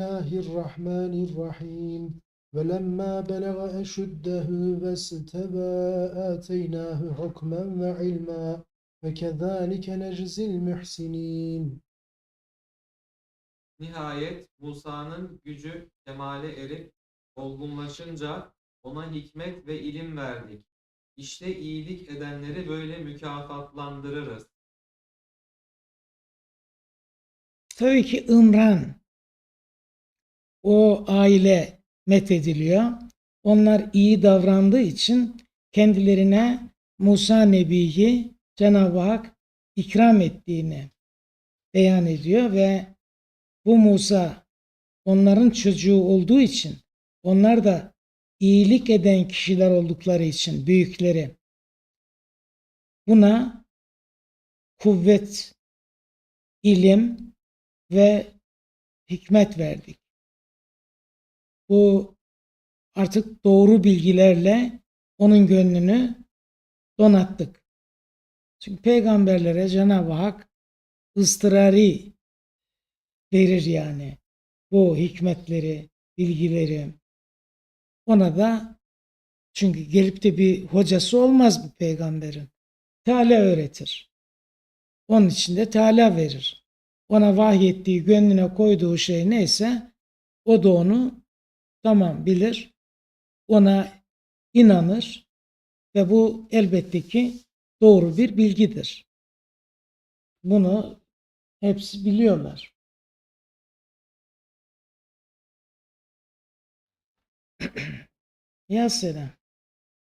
Bismillahirrahmanirrahim. Velemma belagha eşuddehu ve steba ateynahu hukmen ve ilma ve kezalike neczil. Nihayet Musa'nın gücü kemale erip olgunlaşınca ona hikmet ve ilim verdik. İşte iyilik edenleri böyle mükafatlandırırız. Tabii ki Ümran o aile methediliyor. Onlar iyi davrandığı için kendilerine Musa Nebi'yi Cenab-ı Hak ikram ettiğini beyan ediyor ve bu Musa onların çocuğu olduğu için onlar da iyilik eden kişiler oldukları için büyükleri buna kuvvet, ilim ve hikmet verdik. Bu artık doğru bilgilerle onun gönlünü donattık. Çünkü peygamberlere Cenab-ı Hak ıstırari verir yani. Bu hikmetleri, bilgileri. Ona da çünkü gelip de bir hocası olmaz bu peygamberin. Teala öğretir. Onun için de Teala verir. Ona vahyettiği, gönlüne koyduğu şey neyse o da onu tamam bilir. Ona inanır ve bu elbette ki doğru bir bilgidir. Bunu hepsi biliyorlar. ya selam.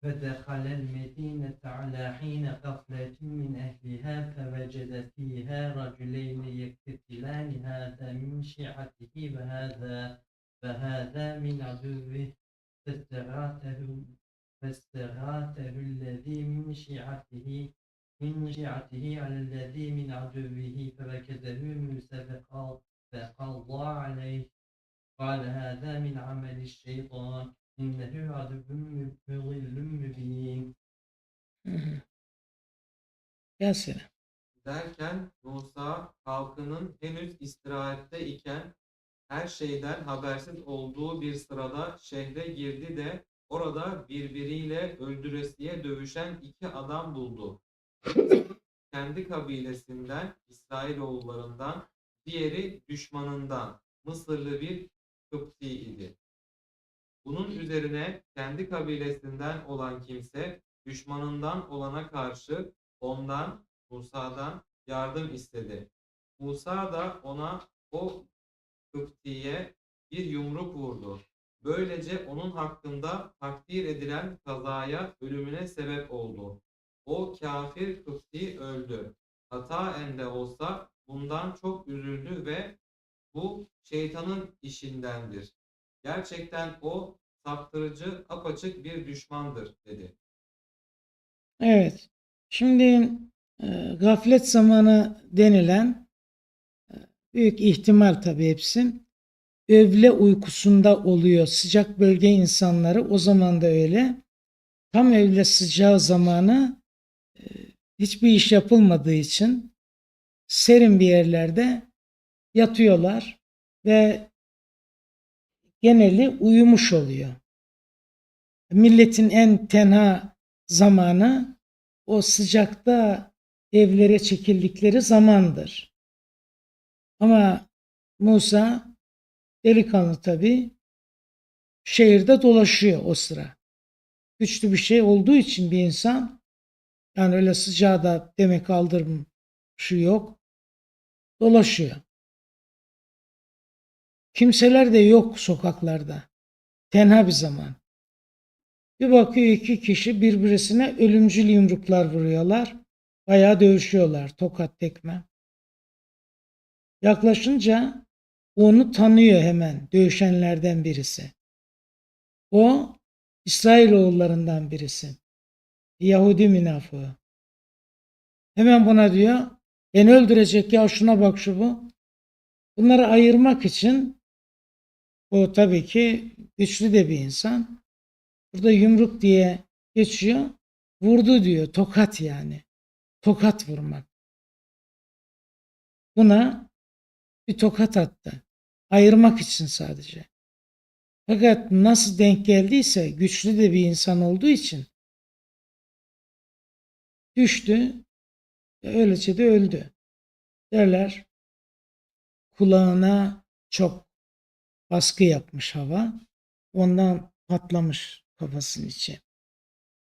فدخل المدينة على حين غفلة من أهلها فوجد فيها رجلين يقتتلان هذا من شيعته وهذا وهذا من عدوه فاستغاثه فاستغاثه الذي من شيعته من شيعته على الذي من عدوه فوكزه موسى فقال فقضى عليه قال هذا من عمل الشيطان إنه عدو مضل مبين Ya selam. Derken Musa halkının henüz istirahatte iken her şeyden habersiz olduğu bir sırada şehre girdi de orada birbiriyle öldüresiye dövüşen iki adam buldu. Kendi kabilesinden, İsrailoğullarından, diğeri düşmanından, Mısırlı bir Kıpti idi. Bunun üzerine kendi kabilesinden olan kimse düşmanından olana karşı ondan, Musa'dan yardım istedi. Musa da ona o Kıpti'ye bir yumruk vurdu. Böylece onun hakkında takdir edilen kazaya ölümüne sebep oldu. O kafir Kıpti öldü. Hataen de olsa bundan çok üzüldü ve bu şeytanın işindendir. Gerçekten o saptırıcı, apaçık bir düşmandır dedi. Evet. Şimdi e, gaflet zamanı denilen büyük ihtimal tabii hepsi öğle uykusunda oluyor. Sıcak bölge insanları o zaman da öyle. Tam öğle sıcağı zamanı e, hiçbir iş yapılmadığı için serin bir yerlerde yatıyorlar ve geneli uyumuş oluyor. Milletin en tenha zamanı o sıcakta evlere çekildikleri zamandır. Ama Musa delikanlı tabi şehirde dolaşıyor o sıra. Güçlü bir şey olduğu için bir insan yani öyle sıcağı da demek kaldırım şu yok. Dolaşıyor. Kimseler de yok sokaklarda. Tenha bir zaman. Bir bakıyor iki kişi birbirine ölümcül yumruklar vuruyorlar. Bayağı dövüşüyorlar. Tokat tekme. Yaklaşınca onu tanıyor hemen dövüşenlerden birisi. O İsrailoğullarından birisi. Yahudi münafığı. Hemen buna diyor beni öldürecek ya şuna bak şu bu. Bunları ayırmak için o tabii ki güçlü de bir insan. Burada yumruk diye geçiyor. Vurdu diyor. Tokat yani. Tokat vurmak. Buna bir tokat attı. ayırmak için sadece. Fakat nasıl denk geldiyse güçlü de bir insan olduğu için düştü ve öylece de öldü. Derler kulağına çok baskı yapmış hava. Ondan patlamış kafasının içi.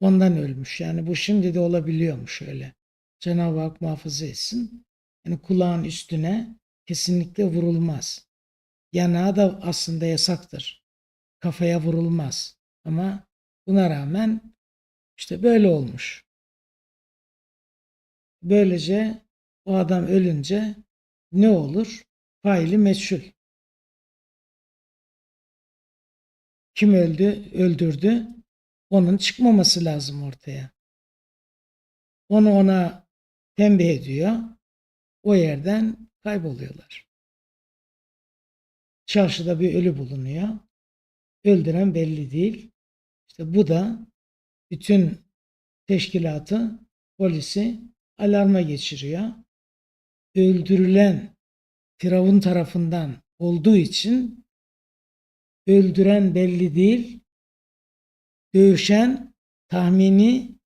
Ondan ölmüş. Yani bu şimdi de olabiliyormuş öyle. Cenab-ı Hak muhafaza etsin. Yani kulağın üstüne kesinlikle vurulmaz. Yanağı da aslında yasaktır. Kafaya vurulmaz. Ama buna rağmen işte böyle olmuş. Böylece o adam ölünce ne olur? Faili meçhul. Kim öldü, öldürdü? Onun çıkmaması lazım ortaya. Onu ona tembih ediyor. O yerden kayboluyorlar. Çarşıda bir ölü bulunuyor. Öldüren belli değil. İşte bu da bütün teşkilatı, polisi alarma geçiriyor. Öldürülen Firavun tarafından olduğu için öldüren belli değil. Dövüşen tahmini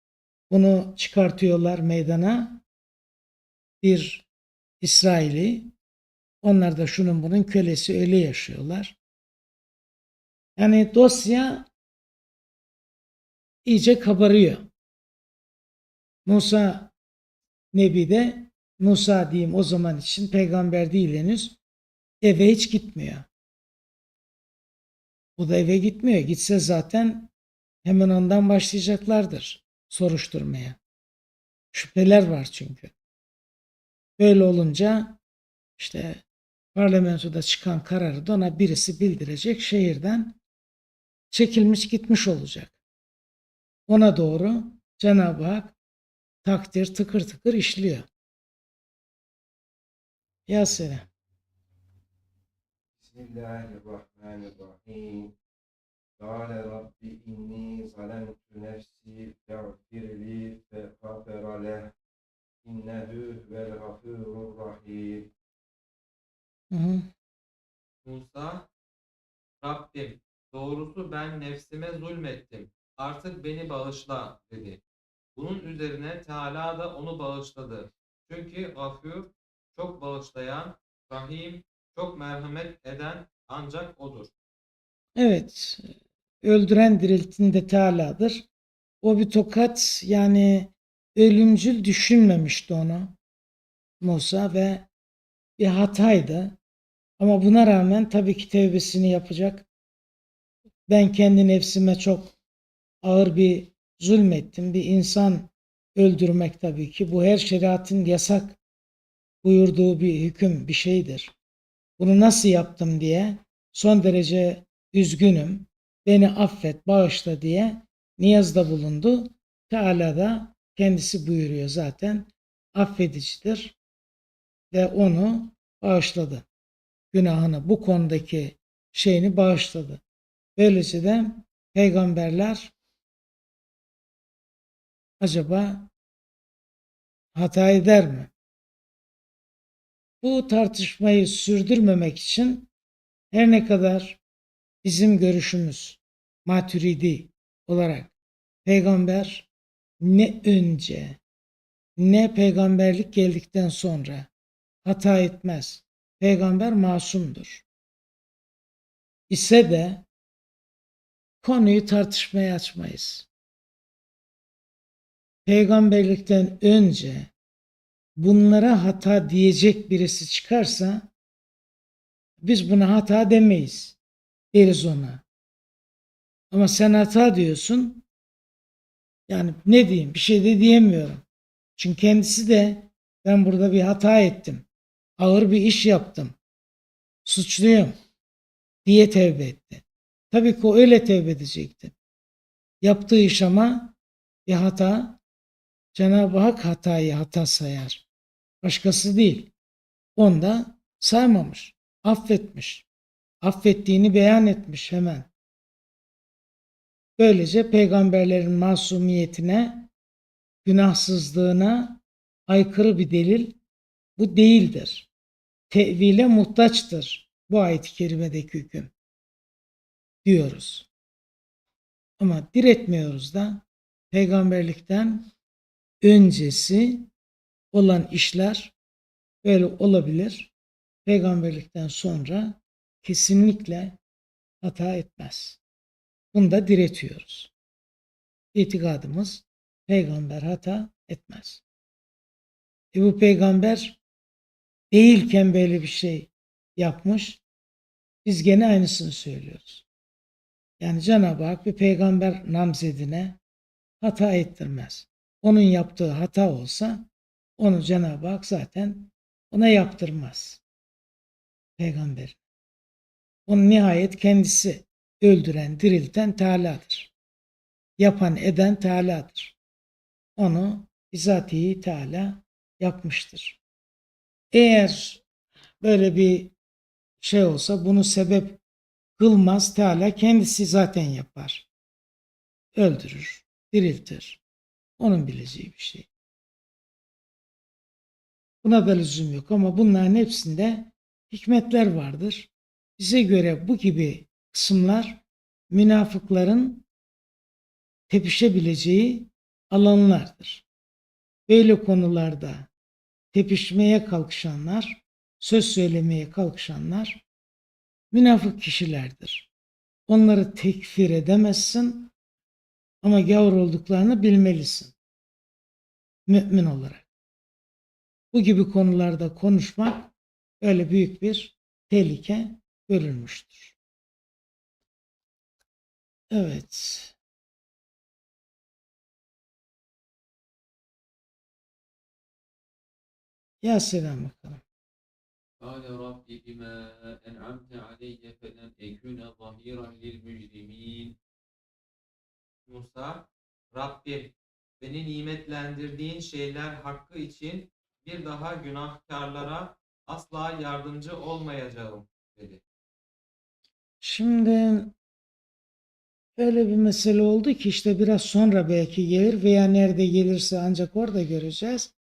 bunu çıkartıyorlar meydana. Bir İsraili. Onlar da şunun bunun kölesi öyle yaşıyorlar. Yani dosya iyice kabarıyor. Musa Nebi de Musa diyeyim o zaman için peygamber değil henüz eve hiç gitmiyor. O da eve gitmiyor. Gitse zaten hemen ondan başlayacaklardır soruşturmaya. Şüpheler var çünkü. Böyle olunca işte parlamentoda çıkan kararı da ona birisi bildirecek. Şehirden çekilmiş gitmiş olacak. Ona doğru Cenab-ı Hak takdir tıkır tıkır işliyor. Ya selam. Bismillahirrahmanirrahim. Kâle Rabbi inni zalemtu nefsi fe'fir li fe'gafera leh. İnnehu vel gafurur rahim. Hı. Musa Rabbim doğrusu ben nefsime zulmettim. Artık beni bağışla dedi. Bunun üzerine Teala da onu bağışladı. Çünkü gafur çok bağışlayan, rahim, çok merhamet eden ancak odur. Evet. Öldüren diriltin de Teala'dır. O bir tokat yani ölümcül düşünmemişti onu Musa ve bir hataydı. Ama buna rağmen tabii ki tevbesini yapacak. Ben kendi nefsime çok ağır bir zulmettim. Bir insan öldürmek tabii ki. Bu her şeriatın yasak buyurduğu bir hüküm, bir şeydir. Bunu nasıl yaptım diye son derece üzgünüm. Beni affet, bağışla diye niyazda bulundu. Teala da kendisi buyuruyor zaten. Affedicidir ve onu bağışladı. Günahını bu konudaki şeyini bağışladı. Böylece de peygamberler acaba hata eder mi? Bu tartışmayı sürdürmemek için her ne kadar bizim görüşümüz maturidi olarak peygamber ne önce ne peygamberlik geldikten sonra hata etmez. Peygamber masumdur. İse de konuyu tartışmaya açmayız. Peygamberlikten önce bunlara hata diyecek birisi çıkarsa biz buna hata demeyiz. Deriz ona. Ama sen hata diyorsun. Yani ne diyeyim bir şey de diyemiyorum. Çünkü kendisi de ben burada bir hata ettim. Ağır bir iş yaptım. Suçluyum diye tevbe etti. Tabii ki o öyle tevbe edecekti. Yaptığı iş ama bir hata. Cenab-ı Hak hatayı hata sayar. Başkası değil. Onda saymamış. Affetmiş. Affettiğini beyan etmiş hemen. Böylece peygamberlerin masumiyetine, günahsızlığına aykırı bir delil bu değildir. Tevile muhtaçtır bu ayet-i kerimedeki hüküm diyoruz. Ama diretmiyoruz da peygamberlikten öncesi olan işler böyle olabilir. Peygamberlikten sonra kesinlikle hata etmez. Bunu da diretiyoruz. İtikadımız peygamber hata etmez. E bu peygamber değilken böyle bir şey yapmış. Biz gene aynısını söylüyoruz. Yani Cenab-ı Hak bir peygamber namzedine hata ettirmez. Onun yaptığı hata olsa onu Cenab-ı Hak zaten ona yaptırmaz. Peygamber. Onu nihayet kendisi öldüren, dirilten Teala'dır. Yapan, eden Teala'dır. Onu bizatihi Teala yapmıştır. Eğer böyle bir şey olsa bunu sebep kılmaz Teala kendisi zaten yapar. Öldürür, diriltir. Onun bileceği bir şey. Buna da lüzum yok ama bunların hepsinde hikmetler vardır. Bize göre bu gibi kısımlar münafıkların tepişebileceği alanlardır. Böyle konularda tepişmeye kalkışanlar, söz söylemeye kalkışanlar münafık kişilerdir. Onları tekfir edemezsin ama gavur olduklarını bilmelisin. Mümin olarak. Bu gibi konularda konuşmak öyle büyük bir tehlike görülmüştür. Evet. Ya selam bakalım. قال رب بما أنعمت علي فلن أكون ظهيرا للمجرمين Musa, Rabbim beni nimetlendirdiğin şeyler hakkı için bir daha günahkarlara asla yardımcı olmayacağım dedi. Şimdi öyle bir mesele oldu ki işte biraz sonra belki gelir veya nerede gelirse ancak orada göreceğiz.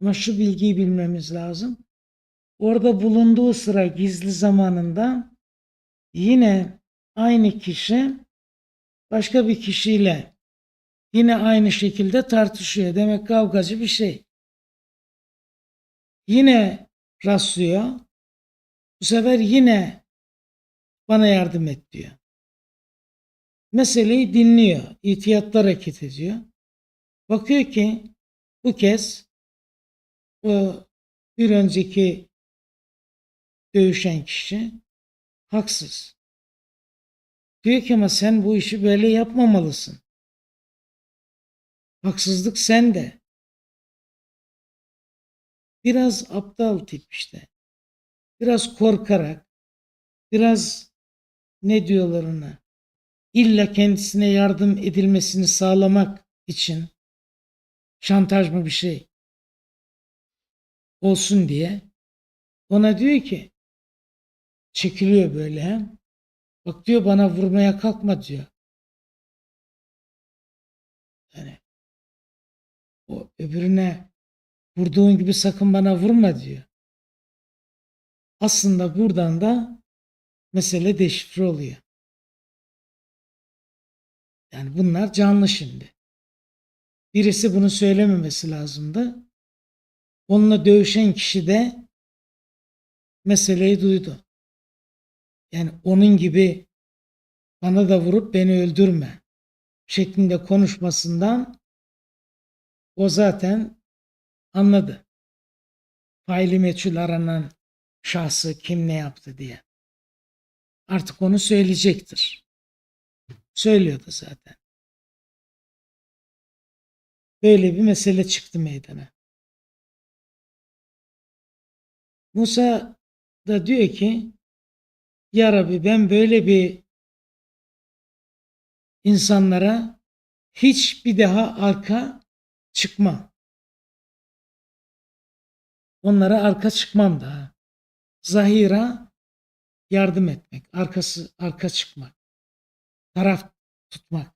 Ama şu bilgiyi bilmemiz lazım. Orada bulunduğu sıra gizli zamanında yine aynı kişi başka bir kişiyle yine aynı şekilde tartışıyor. Demek kavgacı bir şey. Yine rastlıyor. Bu sefer yine bana yardım et diyor. Meseleyi dinliyor. İhtiyatlı hareket ediyor. Bakıyor ki bu kez o bir önceki dövüşen kişi haksız. Diyor ki ama sen bu işi böyle yapmamalısın. Haksızlık sende. Biraz aptal tip işte. Biraz korkarak, biraz ne diyorlar ona? İlla kendisine yardım edilmesini sağlamak için şantaj mı bir şey olsun diye ona diyor ki çekiliyor böyle hem bak diyor bana vurmaya kalkma diyor. Yani o öbürüne vurduğun gibi sakın bana vurma diyor. Aslında buradan da mesele deşifre oluyor. Yani bunlar canlı şimdi. Birisi bunu söylememesi lazımdı. Onunla dövüşen kişi de meseleyi duydu. Yani onun gibi bana da vurup beni öldürme şeklinde konuşmasından o zaten anladı. Faili meçhul aranan şahsı kim ne yaptı diye. Artık onu söyleyecektir. Söylüyordu zaten. Böyle bir mesele çıktı meydana. Musa da diyor ki Ya Rabbi ben böyle bir insanlara hiç bir daha arka çıkmam. Onlara arka çıkmam daha. Zahira yardım etmek, arkası arka çıkmak, taraf tutmak.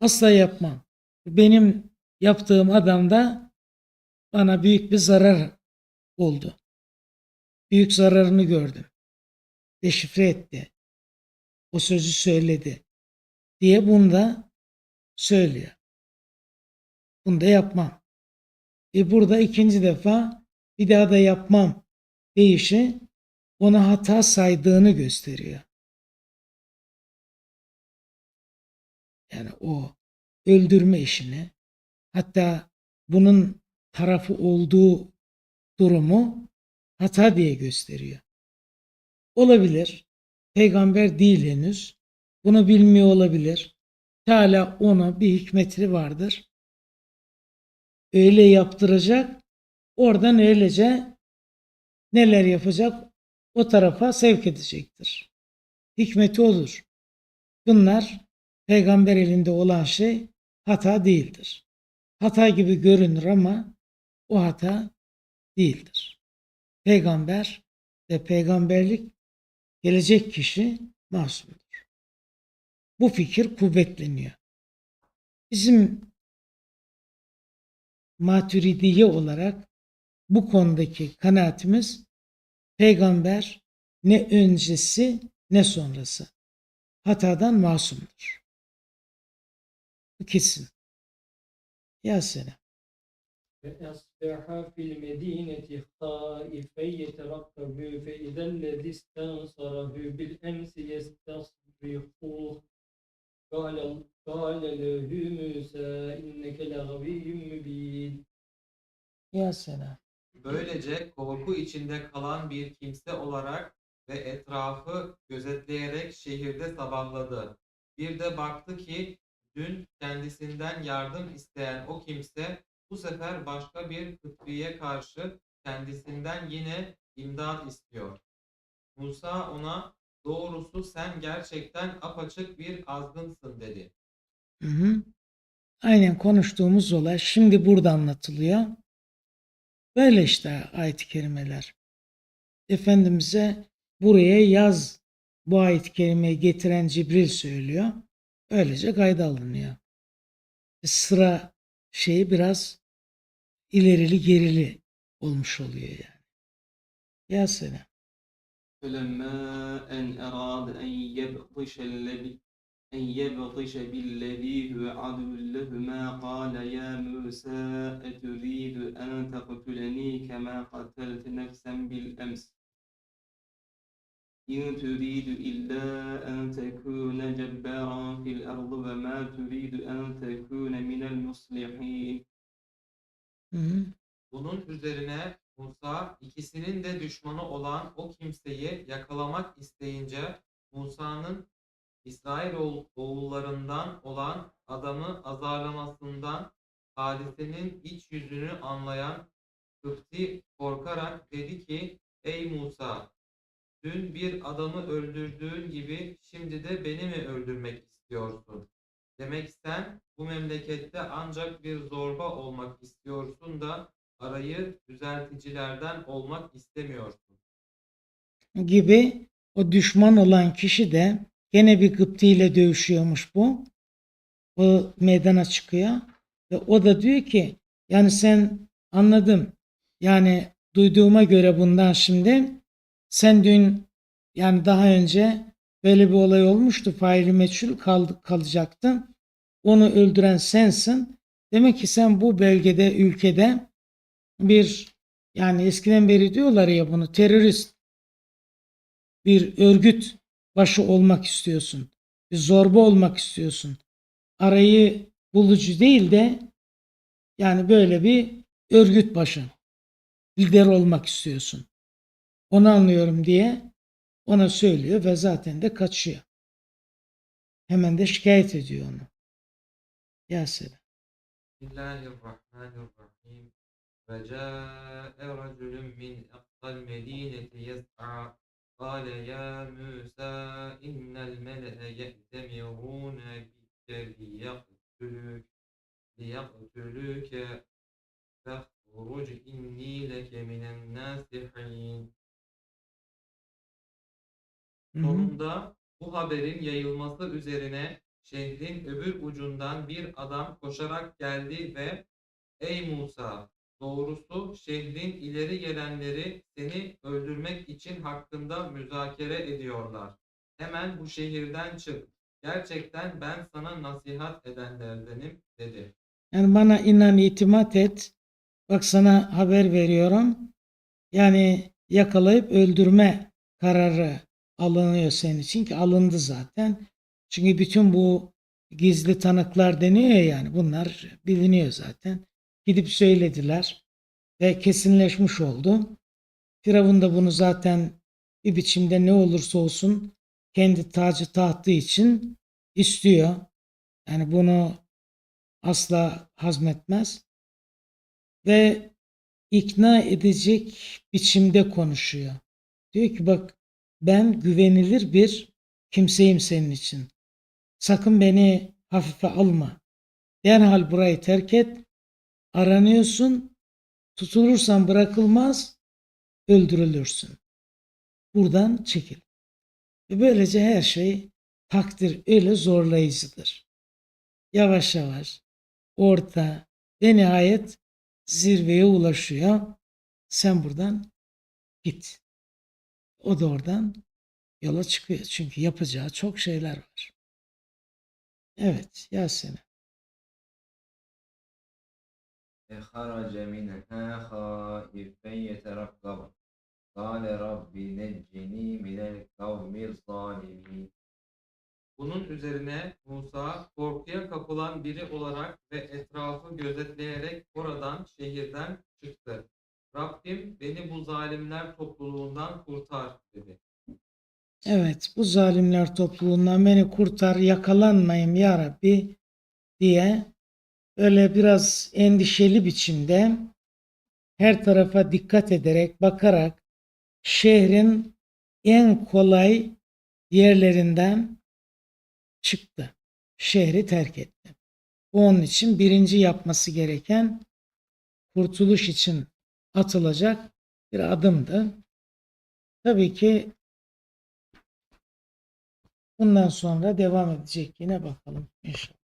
Asla yapmam. Benim yaptığım adamda bana büyük bir zarar oldu. Büyük zararını gördüm. deşifre etti. O sözü söyledi diye bunu da söylüyor. Bunu da yapmam. E burada ikinci defa bir daha da yapmam deyişi ona hata saydığını gösteriyor. Yani o öldürme işini hatta bunun tarafı olduğu durumu hata diye gösteriyor. Olabilir. Peygamber değil henüz. Bunu bilmiyor olabilir. Teala ona bir hikmeti vardır. Öyle yaptıracak. Oradan öylece neler yapacak o tarafa sevk edecektir. Hikmeti olur. Bunlar peygamber elinde olan şey hata değildir. Hata gibi görünür ama o hata değildir. Peygamber ve peygamberlik gelecek kişi masumdur. Bu fikir kuvvetleniyor. Bizim maturidiye olarak bu konudaki kanaatimiz peygamber ne öncesi ne sonrası hatadan masumdur Bu kesin. Ya selam. فأصبح في المدينة خائفا يترقب فإذا الذي استنصره بالأمس يستصرخه قال قال له موسى إنك لغوي مبين Ya selam. Böylece korku içinde kalan bir kimse olarak ve etrafı gözetleyerek şehirde sabahladı. Bir de baktı ki dün kendisinden yardım isteyen o kimse bu sefer başka bir Kıbri'ye karşı kendisinden yine imdad istiyor. Musa ona doğrusu sen gerçekten apaçık bir azgınsın dedi. Hı hı. Aynen konuştuğumuz olay şimdi burada anlatılıyor. Böyle işte ayet-i kerimeler. Efendimiz'e buraya yaz bu ayet-i kerimeyi getiren Cibril söylüyor. Öylece kayda alınıyor. Sıra şeyi biraz ilerili gerili olmuş oluyor yani. Ya selam. فلما أن أراد أن يبطش الذي أن يبطش بالذي هو عدو لهما قال يا موسى أتريد أن تقتلني كما قتلت نفسا بالأمس إن تريد إلا أن تكون جبارا في الأرض وما تريد أن تكون من المصلحين Hı hı. Bunun üzerine Musa ikisinin de düşmanı olan o kimseyi yakalamak isteyince Musa'nın İsrail oğul- oğullarından olan adamı azarlamasından hadisenin iç yüzünü anlayan Kıpti korkarak dedi ki Ey Musa dün bir adamı öldürdüğün gibi şimdi de beni mi öldürmek istiyorsun? Demek sen bu memlekette ancak bir zorba olmak istiyorsun da arayı düzelticilerden olmak istemiyorsun. gibi o düşman olan kişi de gene bir Kıpti ile dövüşüyormuş bu. O meydana çıkıyor ve o da diyor ki yani sen anladım. Yani duyduğuma göre bundan şimdi sen dün yani daha önce böyle bir olay olmuştu. Faili meçhul kaldı, kalacaktın. Onu öldüren sensin. Demek ki sen bu bölgede, ülkede bir yani eskiden beri diyorlar ya bunu terörist bir örgüt başı olmak istiyorsun. Bir zorba olmak istiyorsun. Arayı bulucu değil de yani böyle bir örgüt başı lider olmak istiyorsun Onu anlıyorum diye ona söylüyor ve zaten de kaçıyor. Hemen de şikayet ediyor onu. Ya selam. Bismillahirrahmanirrahim. Ve câe raculun min aqsal medineti yes'a. قال يا موسى إن الملأ يأتمرون بك ليقتلوك ليقتلوك فاخرج إني لك من الناصحين Hı hı. Sonunda bu haberin yayılması üzerine şehrin öbür ucundan bir adam koşarak geldi ve Ey Musa Doğrusu şehrin ileri gelenleri seni öldürmek için hakkında müzakere ediyorlar. Hemen bu şehirden çık. Gerçekten ben sana nasihat edenlerdenim dedi. Yani bana inan itimat et. Bak sana haber veriyorum. Yani yakalayıp öldürme kararı alınıyor senin için ki alındı zaten. Çünkü bütün bu gizli tanıklar deniyor ya yani bunlar biliniyor zaten. Gidip söylediler ve kesinleşmiş oldu. Firavun da bunu zaten bir biçimde ne olursa olsun kendi tacı tahtı için istiyor. Yani bunu asla hazmetmez ve ikna edecek biçimde konuşuyor. Diyor ki bak ben güvenilir bir kimseyim senin için. Sakın beni hafife alma. Derhal burayı terk et. Aranıyorsun. Tutulursan bırakılmaz. Öldürülürsün. Buradan çekil. Ve böylece her şey takdir öyle zorlayıcıdır. Yavaş yavaş orta ve nihayet zirveye ulaşıyor. Sen buradan git. O da oradan yola çıkıyor. Çünkü yapacağı çok şeyler var. Evet Yasemin. خرج منها خائفا يترقب قال رب نجني من القوم الظالمين Bunun üzerine Musa korkuya kapılan biri olarak ve etrafı gözetleyerek oradan şehirden çıktı. Rabbim beni bu zalimler topluluğundan kurtar dedi. Evet bu zalimler topluluğundan beni kurtar yakalanmayayım ya Rabbi diye öyle biraz endişeli biçimde her tarafa dikkat ederek bakarak şehrin en kolay yerlerinden çıktı. Şehri terk etti. Bu onun için birinci yapması gereken kurtuluş için atılacak bir adımdı. Tabii ki bundan sonra devam edecek yine bakalım inşallah.